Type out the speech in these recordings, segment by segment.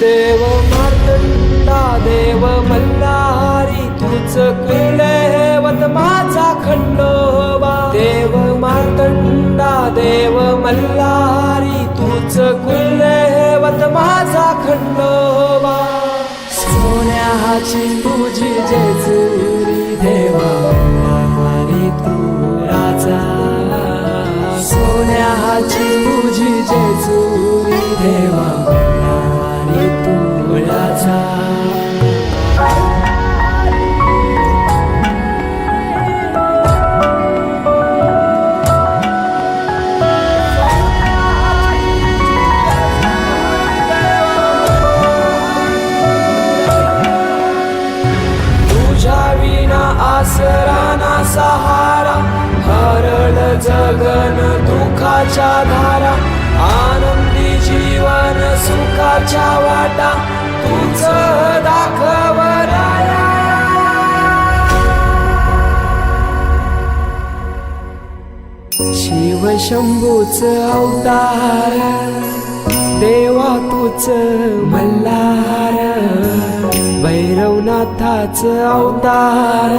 देव मार्तंडा देव मल्हारी तुझ कुलदेवत माझा खंडोबा. देव मार्तंडा देव मल्हारी तुझ कुलदेवत माझा खंडोबा. सोन्याची तुझी जेजुरी देवा मल्हारी तू राजा. सोन्याची तुझी जेजुरी सहारा हरळ जगन दुखाच्या धारा आनंदी जीवन सुखाच्या वाटा तुझ दाखवराया शिव शंभूच अवतार देवा तुच मल्हार भैरवनाथाच अवतार.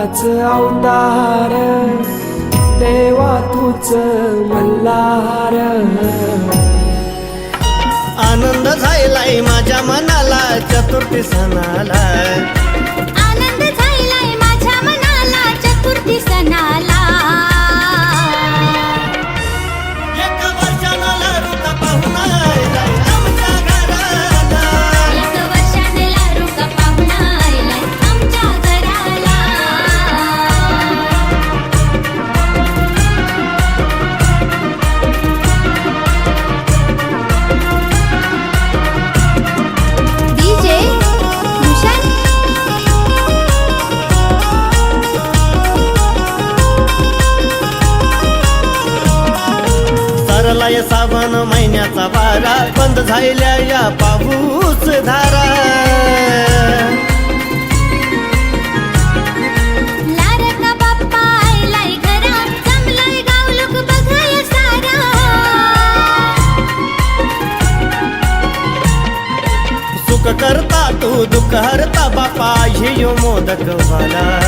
भैरवनाथाच अवतार देवा तूच मल्हार. आनंद झालाय माझ्या मनाला चतुर्थी सणाला. सरलाय सावन महिन्याचा वारा. बंद झालेल्या या पाऊस धारा. सुख करता तू दुःख हरता बापा. हे मोदक वाला